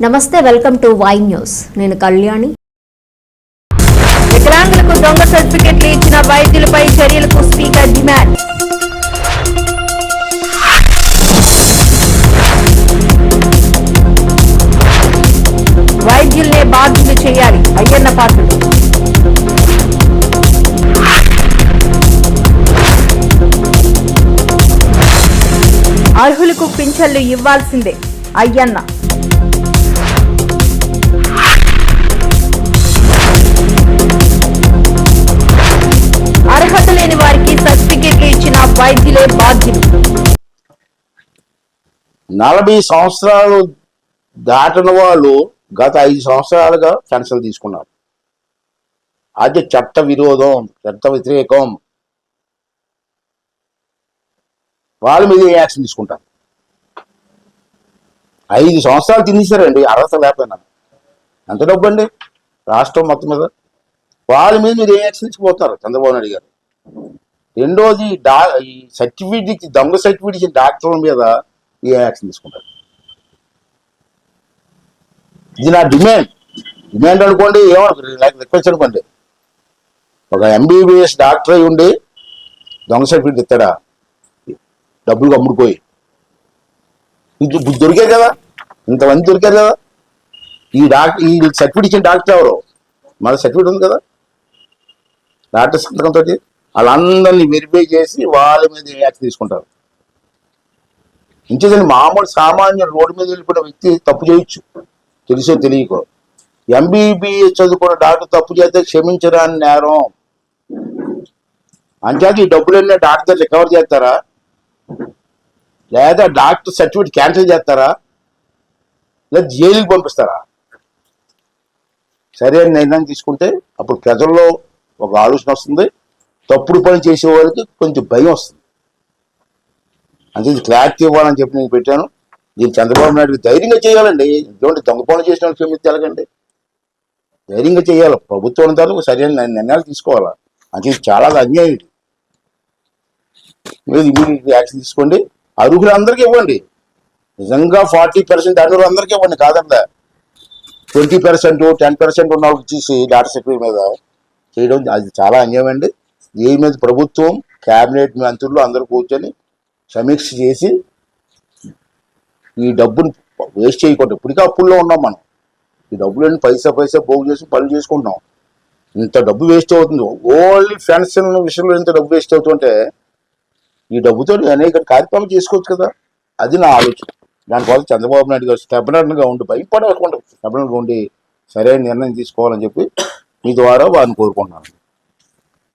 నమస్తే welcome to Y news నేను కళ్యాణి. వికలాంగులకు దొంగ సర్టిఫికెట్లు ఇచ్చిన వైద్యులపై చర్యలకు స్పీకర్ డిమాండ్. వైద్యుల్నే బాధ్యులు చేయాలి. అయ్యన్న పాత్రుడు అర్హులకు పింఛన్లు ఇవ్వాల్సిందే. అయ్యన్న. వైద్యులే బాధ్యులు. నలభై సంవత్సరాలు దాటిన వాళ్ళు గత ఐదు సంవత్సరాలుగా పెన్షన్ తీసుకున్నారు. అది చట్ట విరోధం చట్ట వ్యతిరేకం. వాళ్ళ మీద ఏ యాక్షన్ తీసుకుంటారు? ఐదు సంవత్సరాలు తినేసారండి అర్హత లేకపోయినా. ఎంత డబ్బు అండి? రాష్ట్రం మొత్తం మీద. వాళ్ళ మీద మీరు ఏ యాక్షన్ తీసుకుపోతున్నారు చంద్రబాబు నాయుడు గారు. రెండోది డా ఈ సర్టిఫికేట్ ఇచ్చి దొంగ సర్టిఫికేట్ ఇచ్చిన డాక్టర్ల మీద ఏ యాక్షన్ తీసుకుంటారు? ఇది నా డిమాండ్. డిమాండ్ అనుకోండి ఏమో రిక్వెస్ట్ అనుకోండి. ఒక ఎంబీబీఎస్ డాక్టర్ అయి ఉండి దొంగ సర్టిఫికేట్ ఇస్తాడా? డబ్బులు అమ్ముడుపోయి ఇది ఇప్పుడు దొరికారు కదా? ఇంతమంది దొరికారు కదా? ఈ డాక్టర్ ఈ సర్టిఫికేట్ ఇచ్చిన డాక్టర్ ఎవరు? మన సర్టిఫికేట్ ఉంది కదా? డాక్టర్ సంతకంతో వాళ్ళందరినీ వెరిఫై చేసి వాళ్ళ మీద యాక్ట్ తీసుకుంటారు? ఇంకేదండి మామూలు సామాన్య రోడ్డు మీద వెళ్ళిపోయిన వ్యక్తి తప్పు చేయొచ్చు. తెలిసో తెలియకో. ఎంబీబీఎస్ చదువుకున్న డాక్టర్ తప్పు చేస్తే క్షమించరాని నేరం. అంచేత ఈ డబ్బులన్నీ డాక్టర్ రికవర్ చేస్తారా? లేదా డాక్టర్ సర్టిఫికేట్ క్యాన్సిల్ చేస్తారా? లేదా జైలుకి పంపిస్తారా? సరైన నిర్ణయం తీసుకుంటే అప్పుడు ప్రజల్లో ఒక ఆలోచన వస్తుంది. తప్పుడు పని చేసే వాళ్ళకి కొంచెం భయం వస్తుంది. అంటే ఇది క్లారిటీ ఇవ్వాలని చెప్పి నేను పెట్టాను. దీన్ని చంద్రబాబు నాయుడు ధైర్యంగా చేయాలండి. ఇటువంటి దొంగ పనులు చేసిన వాళ్ళు క్షమించి ఎలాగండి ధైర్యంగా చేయాలి. ప్రభుత్వం తర్వాత సరైన నిర్ణయాలు తీసుకోవాలా? అంటే చాలా అన్యాయం ఇది. మీరు ఇమీడియట్ యాక్షన్ తీసుకోండి. అర్హులందరికీ ఇవ్వండి. నిజంగా ఫార్టీ పర్సెంట్ అర్హులందరికీ ఇవ్వండి. కాదండి ట్వంటీ పర్సెంట్ టెన్ పర్సెంట్ ఉన్న వాళ్ళకి ఇచ్చేసి డాటా సెక్యూరిటీ మీద చేయడం అది చాలా అన్యాయం అండి. దీని మీద ప్రభుత్వం క్యాబినెట్ మంత్రులు అందరూ కూర్చొని సమీక్ష చేసి ఈ డబ్బుని వేస్ట్ చేయకూడదు ఇప్పటికే అప్పుల్లో ఉన్నాం మనం. ఈ డబ్బులన్నీ పైసా పైసా పోగు చేసి పనులు చేసుకుంటున్నాం. ఇంత డబ్బు వేస్ట్ అవుతుంది. ఓన్లీ పెన్షన్ విషయంలో ఇంత డబ్బు వేస్ట్ అవుతుంటే ఈ డబ్బుతో అనేక కార్యక్రమాలు చేసుకోవచ్చు కదా. అది నా ఆలోచన. దానికోసం చంద్రబాబు నాయుడు గారు స్టెబనర్గా ఉండి భయపడకుండా స్టెబనర్గా ఉండి సరైన నిర్ణయం తీసుకోవాలని చెప్పి మీ ద్వారా వారిని కోరుకుంటున్నాను.